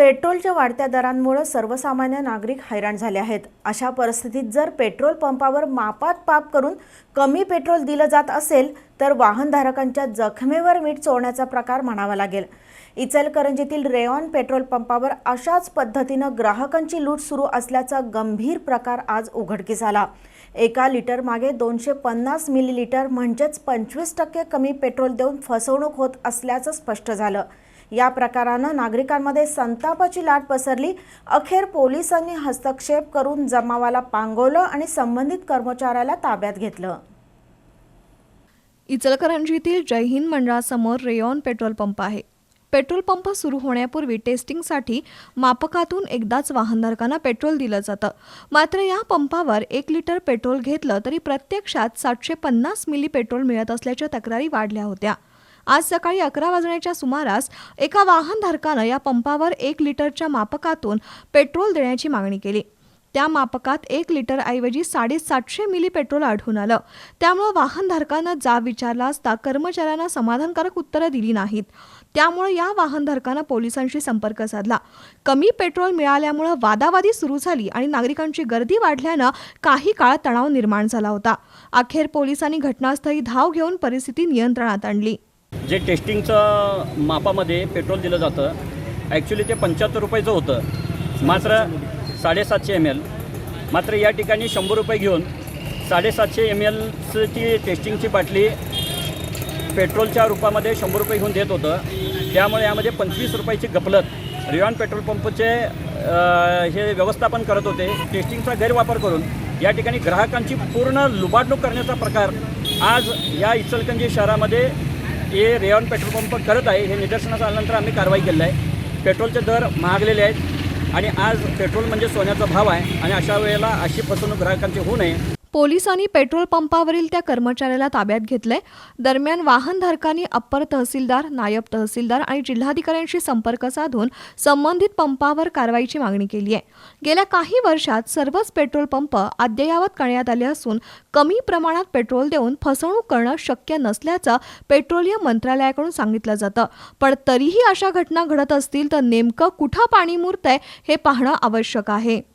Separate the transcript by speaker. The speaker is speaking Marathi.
Speaker 1: पेट्रोलच्या वाढत्या दरांमुळे सर्वसामान्य नागरिक हैराण झाले आहेत. अशा परिस्थितीत जर पेट्रोल पंपावर मापात पाप करून कमी पेट्रोल दिलं जात असेल तर वाहनधारकांच्या जखमेवर मीठ चोळण्याचा प्रकार म्हणावा लागेल. इचलकरंजीतील रेऑन पेट्रोल पंपावर अशाच पद्धतीनं ग्राहकांची लूट सुरू असल्याचा गंभीर प्रकार आज उघडकीस आला. एका लिटर मागे दोनशे पन्नास मिलीलिटर म्हणजेच पंचवीस टक्के कमी पेट्रोल देऊन फसवणूक होत असल्याचं स्पष्ट झालं. या प्रकारानं नागरिकांमध्ये संतापाची लाट पसरली. अखेर पोलिसांनी हस्तक्षेप करून जमावाला पांगवलं आणि संबंधित कर्मचाऱ्याला ताब्यात घेतलं.
Speaker 2: इचलकरंजीतील जय हिंद मंडळासमोर रेयॉन पेट्रोल पंप आहे. पेट्रोल पंप सुरू होण्यापूर्वी टेस्टिंगसाठी मापकातून एकदाच वाहनधारकांना पेट्रोल दिलं जातं. मात्र या पंपावर एक लिटर पेट्रोल घेतलं तरी प्रत्यक्षात सातशे पन्नास मिली पेट्रोल मिळत असल्याच्या तक्रारी वाढल्या होत्या. आज सकाळी अकरा वाजण्याच्या सुमारास एका वाहनधारकानं या पंपावर एक लिटरच्या मापकातून पेट्रोल देण्याची मागणी केली. त्या मापकात एक लिटर ऐवजी साडेसातशे मिली पेट्रोल आढळून आलं. त्यामुळं वाहनधारकानं जाब विचारला असता कर्मचाऱ्यांना समाधानकारक उत्तरं दिली नाहीत. त्यामुळे या वाहनधारकानं पोलिसांशी संपर्क साधला. कमी पेट्रोल मिळाल्यामुळं वादावादी सुरू झाली आणि नागरिकांची गर्दी वाढल्यानं काही काळ तणाव निर्माण झाला होता. अखेर पोलिसांनी घटनास्थळी धाव घेऊन परिस्थिती नियंत्रणात आणली.
Speaker 3: जे टेस्टिंगचं मापामध्ये पेट्रोल दिलं जातं ॲक्च्युली ते पंच्याहत्तर रुपयाचं होतं. मात्र साडेसातशे एम एल मात्र या ठिकाणी शंभर रुपये घेऊन साडेसातशे एम एलची टेस्टिंगची बाटली पेट्रोलच्या रूपामध्ये शंभर रुपये घेऊन देत होतं. त्यामुळे यामध्ये पंचवीस रुपयाची गपलत रिऑन पेट्रोल पंपचे हे व्यवस्थापन करत होते. टेस्टिंगचा गैरवापर करून या ठिकाणी ग्राहकांची पूर्ण लुबाडणूक करण्याचा प्रकार आज या इचलकंजी शहरामध्ये हे रेऑन पेट्रोल पंप करत आहे. हे निदर्शनास आल्यानंतर आम्ही कारवाई केलेली आहे. पेट्रोलचे दर महागलेले आहेत. आणि आज पेट्रोल म्हणजे सोन्याचा भाव आहे. आणि अशा वेळेला अशी फसवणूक ग्राहकांची होऊ नये.
Speaker 2: पोलिसांनी पेट्रोल पंपावरील त्या कर्मचाऱ्याला ताब्यात घेतलंय. दरम्यान वाहनधारकांनी अप्पर तहसीलदार नायब तहसीलदार आणि जिल्हाधिकाऱ्यांशी संपर्क साधून संबंधित पंपावर कारवाईची मागणी केली आहे. गेल्या काही वर्षात सर्वच पेट्रोल पंप अद्ययावत करण्यात आले असून कमी प्रमाणात पेट्रोल देऊन फसवणूक करणं शक्य नसल्याचं पेट्रोलियम मंत्रालयाकडून सांगितलं जातं. पण तरीही अशा घटना घडत असतील तर नेमकं कुठं पाणी मुरतंय हे पाहणं आवश्यक आहे.